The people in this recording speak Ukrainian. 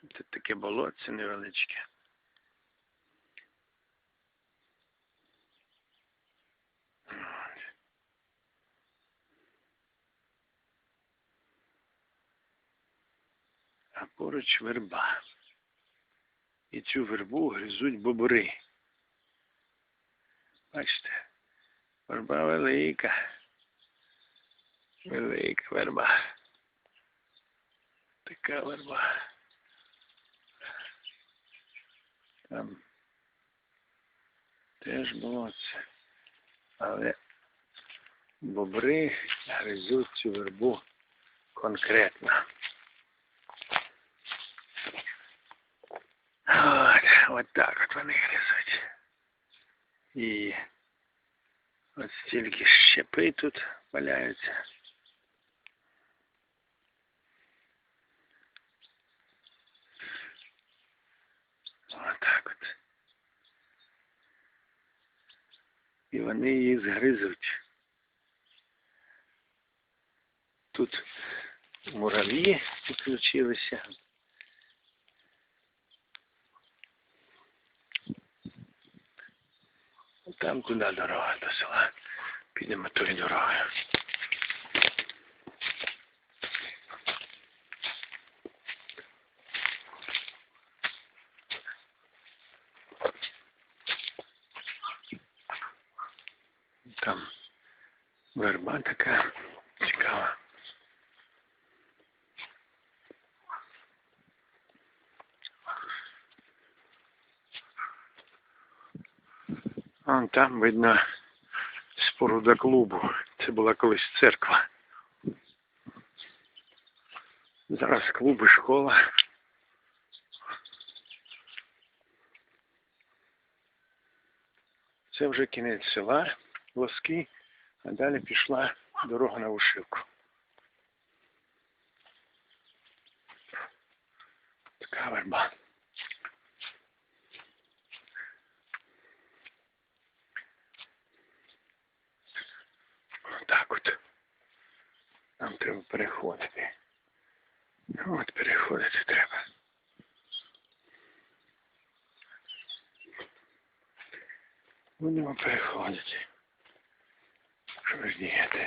Тут таке болотце невеличке. А поруч верба. І цю вербу гризуть бобри. Бачите, верба велика. Велика верба. Така верба. Там теж болотце. Але бобри гризуть цю вербу конкретно. От, от так от вони гризуть. І от стільки щепи тут валяються. Отак от. І вони її згризуть. Тут мурав'ї підключилися. Там куди дорога до села. Підемо тою дорогою. Там верба така цікава. Вон там видно споруда клубу. Це була колись церква. Зараз клуб і школа. Це вже кінець села, воски, а далі пішла дорога на Ушивку. Така верба. Так от. Нам треба переходити. От переходити треба. Будемо переходити. Cruz Nieto.